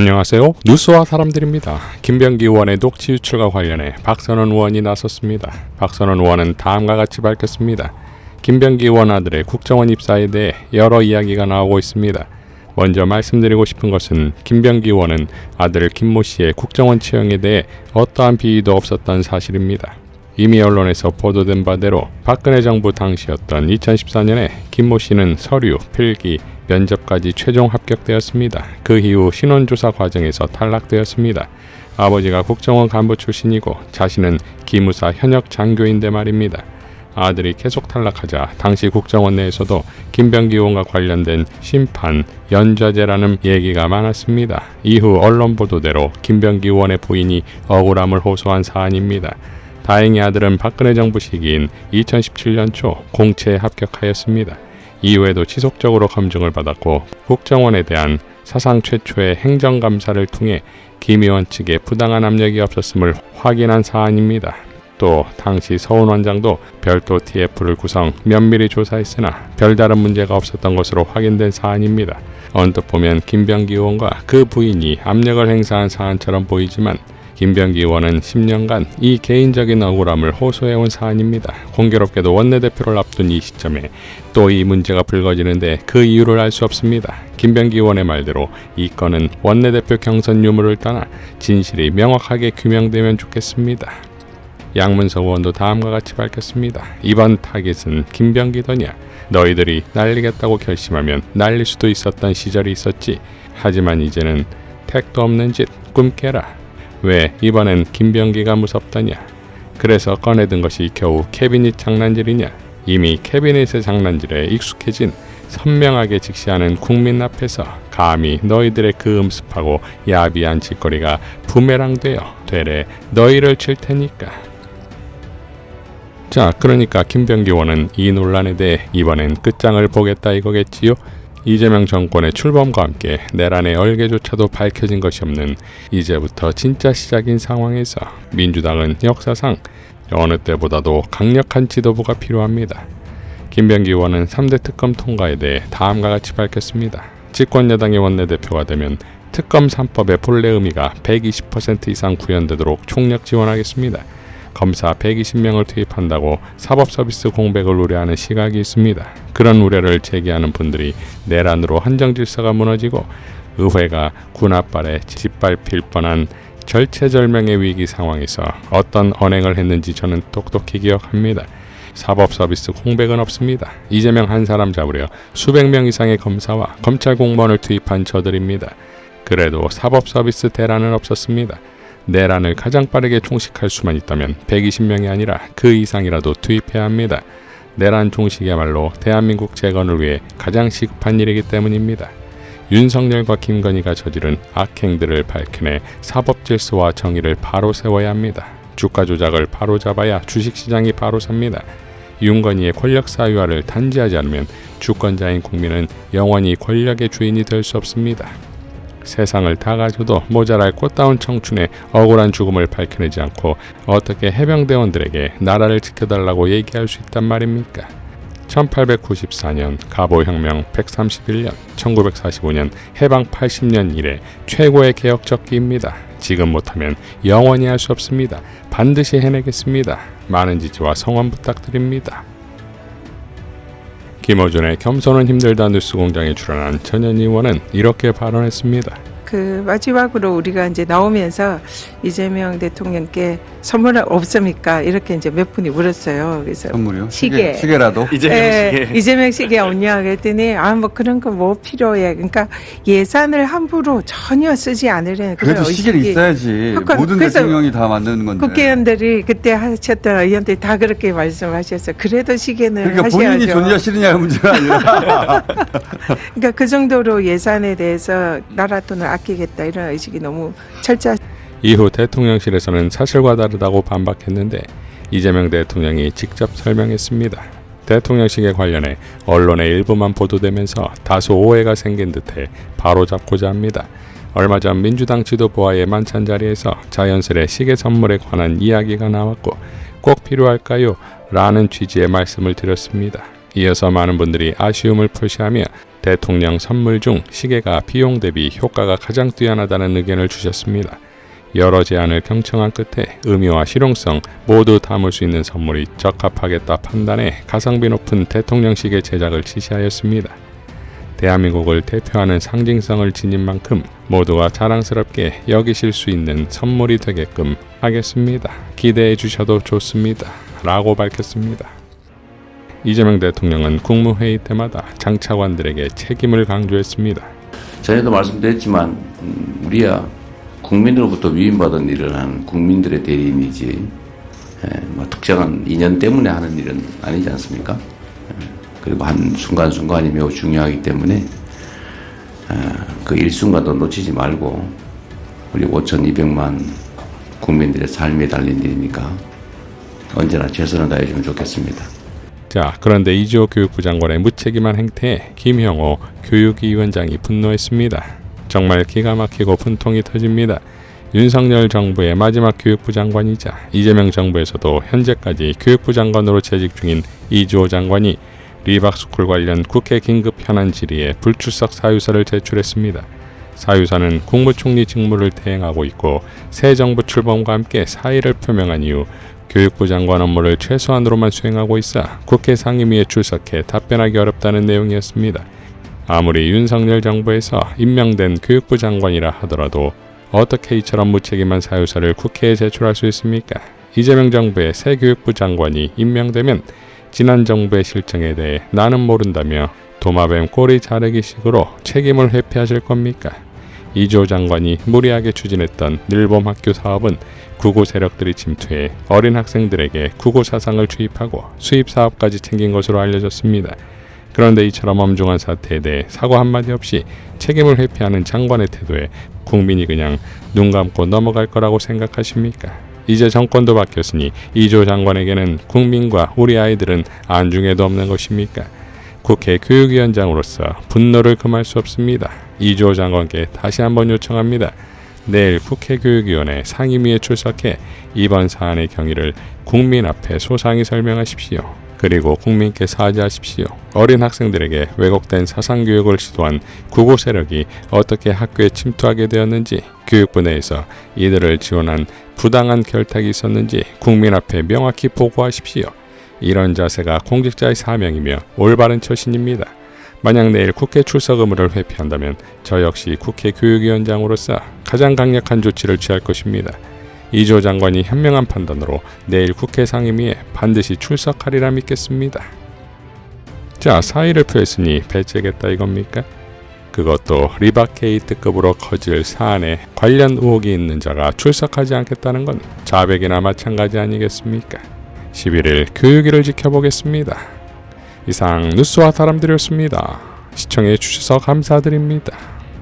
안녕하세요. 뉴스와 사람들입니다. 김병기 의원의 녹취 유출과 관련해 박선원 의원이 나섰습니다. 박선원 의원은 다음과 같이 밝혔습니다. 김병기 의원 아들의 국정원 입사에 대해 여러 이야기가 나오고 있습니다. 먼저 말씀드리고 싶은 것은 김병기 의원은 아들 김모 씨의 국정원 채용에 대해 어떠한 비위도 없었던 사실입니다. 이미 언론에서 보도된 바대로 박근혜 정부 당시였던 2014년에 김모 씨는 서류, 필기, 면접까지 최종 합격되었습니다. 그 이후 신원조사 과정에서 탈락되었습니다. 아버지가 국정원 간부 출신이고 자신은 기무사 현역 장교인데 말입니다. 아들이 계속 탈락하자 당시 국정원 내에서도 김병기 의원과 관련된 심판, 연좌제라는 얘기가 많았습니다. 이후 언론 보도대로 김병기 의원의 부인이 억울함을 호소한 사안입니다. 다행히 아들은 박근혜 정부 시기인 2017년 초 공채에 합격하였습니다. 이후에도 지속적으로 검증을 받았고 국정원에 대한 사상 최초의 행정감사를 통해 김 의원 측에 부당한 압력이 없었음을 확인한 사안입니다. 또 당시 서훈 원장도 별도 TF를 구성 면밀히 조사했으나 별다른 문제가 없었던 것으로 확인된 사안입니다. 언뜻 보면 김병기 의원과 그 부인이 압력을 행사한 사안처럼 보이지만 김병기 의원은 10년간 이 개인적인 억울함을 호소해온 사안입니다. 공교롭게도 원내대표를 앞둔 이 시점에 또 이 문제가 불거지는데 그 이유를 알 수 없습니다. 김병기 의원의 말대로 이 건은 원내대표 경선 유무를 떠나 진실이 명확하게 규명되면 좋겠습니다. 양문석 의원도 다음과 같이 밝혔습니다. 이번 타깃은 김병기더냐? 너희들이 날리겠다고 결심하면 날릴 수도 있었던 시절이 있었지. 하지만 이제는 택도 없는 짓 꿈깨라. 왜 이번엔 김병기가 무섭더냐? 그래서 꺼내든 것이 겨우 캐비닛 장난질이냐? 이미 캐비닛의 장난질에 익숙해진 선명하게 직시하는 국민 앞에서 감히 너희들의 그 음습하고 야비한 짓거리가 부메랑 되어 되레 너희를 칠 테니까. 자, 그러니까 김병기 의원은 이 논란에 대해 이번엔 끝장을 보겠다 이거겠지요? 이재명 정권의 출범과 함께 내란의 얼개조차도 밝혀진 것이 없는 이제부터 진짜 시작인 상황에서 민주당은 역사상 어느 때보다도 강력한 지도부가 필요합니다. 김병기 의원은 3대 특검 통과에 대해 다음과 같이 밝혔습니다. 집권여당의 원내대표가 되면 특검 3법의 본래 의미가 120% 이상 구현되도록 총력 지원하겠습니다. 검사 120명을 투입한다고 사법 서비스 공백을 우려하는 시각이 있습니다. 그런 우려를 제기하는 분들이 내란으로 한정 질서가 무너지고 의회가 군합발에 짓밟힐 뻔한 절체절명의 위기 상황에서 어떤 언행을 했는지 저는 똑똑히 기억합니다. 사법 서비스 공백은 없습니다. 이재명 한 사람 잡으려 수백 명 이상의 검사와 검찰 공무원을 투입한 저들입니다. 그래도 사법 서비스 대란은 없었습니다. 내란을 가장 빠르게 종식할 수만 있다면 120명이 아니라 그 이상이라도 투입해야 합니다. 내란 종식이야말로 대한민국 재건을 위해 가장 시급한 일이기 때문입니다. 윤석열과 김건희가 저지른 악행들을 밝혀내 사법 질서와 정의를 바로 세워야 합니다. 주가 조작을 바로 잡아야 주식시장이 바로 삽니다. 윤건희의 권력 사유화를 단지하지 않으면 주권자인 국민은 영원히 권력의 주인이 될 수 없습니다. 세상을 다 가져도 모자랄 꽃다운 청춘의 억울한 죽음을 밝혀내지 않고 어떻게 해병대원들에게 나라를 지켜달라고 얘기할 수 있단 말입니까? 1894년 가보혁명 131년, 1945년 해방 80년 이래 최고의 개혁 적기입니다. 지금 못하면 영원히 할 수 없습니다. 반드시 해내겠습니다. 많은 지지와 성원 부탁드립니다. 김어준의 겸손은 힘들다 뉴스공장에 출연한 전현희 의원은 이렇게 발언했습니다. 그 마지막으로 우리가 이제 나오면서 이재명 대통령께 선물 없습니까? 이렇게 이제 몇 분이 물었어요. 그래서 선물이요? 시계. 시계. 라도 이재명 예, 씨. 이재명 시계 없냐 그랬더니 아 뭐 그런 거 뭐 필요해. 그러니까 예산을 함부로 전혀 쓰지 않으려는 그런 그래도 시계를 의식이 있어야지. 그러니까 모든 그래서 대통령이 다 만드는 건데. 국회의원들이 그때 하셨던 의원들이 다 그렇게 말씀하셨어 요. 그래도 시계는 그러니까 하셔야죠. 본인이 존재가 싫으냐가 문제가 아니라 그러니까 그 정도로 예산에 대해서 나라 돈을 아끼겠다 이런 의식이 너무 철저. 이후 대통령실에서는 사실과 다르다고 반박했는데 이재명 대통령이 직접 설명했습니다. 대통령실에 관련해 언론의 일부만 보도되면서 다소 오해가 생긴 듯해 바로잡고자 합니다. 얼마 전 민주당 지도부와의 만찬 자리에서 자연스레 시계 선물에 관한 이야기가 나왔고 꼭 필요할까요? 라는 취지의 말씀을 드렸습니다. 이어서 많은 분들이 아쉬움을 표시하며 대통령 선물 중 시계가 비용 대비 효과가 가장 뛰어나다는 의견을 주셨습니다. 여러 제안을 경청한 끝에 의미와 실용성 모두 담을 수 있는 선물이 적합하겠다 판단해 가성비 높은 대통령 시계 제작을 지시하였습니다. 대한민국을 대표하는 상징성을 지닌 만큼 모두가 자랑스럽게 여기실 수 있는 선물이 되게끔 하겠습니다. 기대해 주셔도 좋습니다. 라고 밝혔습니다. 이재명 대통령은 국무회의 때마다 장차관들에게 책임을 강조했습니다. 전에도 말씀드렸지만 음, 우리야 국민으로부터 위임받은 일을 하는 국민들의 대리인이지 에, 뭐 특정한 인연 때문에 하는 일은 아니지 않습니까? 에, 그리고 한 순간순간이 매우 중요하기 때문에 에, 그 일순간도 놓치지 말고 우리 5,200만 국민들의 삶에 달린 일이니까 언제나 최선을 다해주면 좋겠습니다. 자, 그런데 이주호 교육부 장관의 무책임한 행태에 김형호 교육위원장이 분노했습니다. 정말 기가 막히고 분통이 터집니다. 윤석열 정부의 마지막 교육부 장관이자 이재명 정부에서도 현재까지 교육부 장관으로 재직 중인 이주호 장관이 리박스쿨 관련 국회 긴급 현안 질의에 불출석 사유서를 제출했습니다. 사유서는 국무총리 직무를 대행하고 있고 새 정부 출범과 함께 사의를 표명한 이후 교육부 장관 업무를 최소한으로만 수행하고 있어 국회 상임위에 출석해 답변하기 어렵다는 내용이었습니다. 아무리 윤석열 정부에서 임명된 교육부 장관이라 하더라도 어떻게 이처럼 무책임한 사유서를 국회에 제출할 수 있습니까? 이재명 정부의 새 교육부 장관이 임명되면 지난 정부의 실정에 대해 나는 모른다며 도마뱀 꼬리 자르기식으로 책임을 회피하실 겁니까? 이조 장관이 무리하게 추진했던 늘봄 학교 사업은 구고 세력들이 침투해 어린 학생들에게 구고 사상을 주입하고 수입 사업까지 챙긴 것으로 알려졌습니다. 그런데 이처럼 엄중한 사태에 대해 사과 한마디 없이 책임을 회피하는 장관의 태도에 국민이 그냥 눈 감고 넘어갈 거라고 생각하십니까? 이제 정권도 바뀌었으니 이조 장관에게는 국민과 우리 아이들은 안중에도 없는 것입니까? 국회 교육위원장으로서 분노를 금할 수 없습니다. 이조 장관께 다시 한번 요청합니다. 내일 국회 교육위원회 상임위에 출석해 이번 사안의 경위를 국민 앞에 소상히 설명하십시오. 그리고 국민께 사죄하십시오. 어린 학생들에게 왜곡된 사상 교육을 시도한 구고 세력이 어떻게 학교에 침투하게 되었는지 교육부 내에서 이들을 지원한 부당한 결탁이 있었는지 국민 앞에 명확히 보고하십시오. 이런 자세가 공직자의 사명이며 올바른 처신입니다. 만약 내일 국회 출석 의무를 회피한다면 저 역시 국회 교육위원장으로서 가장 강력한 조치를 취할 것입니다. 이조 장관이 현명한 판단으로 내일 국회 상임위에 반드시 출석하리라 믿겠습니다. 자, 사의를 표했으니 배째겠다 이겁니까? 그것도 리바케이트급으로 커질 사안에 관련 의혹이 있는 자가 출석하지 않겠다는 건 자백이나 마찬가지 아니겠습니까? 11일 교육일을 지켜보겠습니다. 이상 뉴스와 사람들이었습니다. 시청해 주셔서 감사드립니다.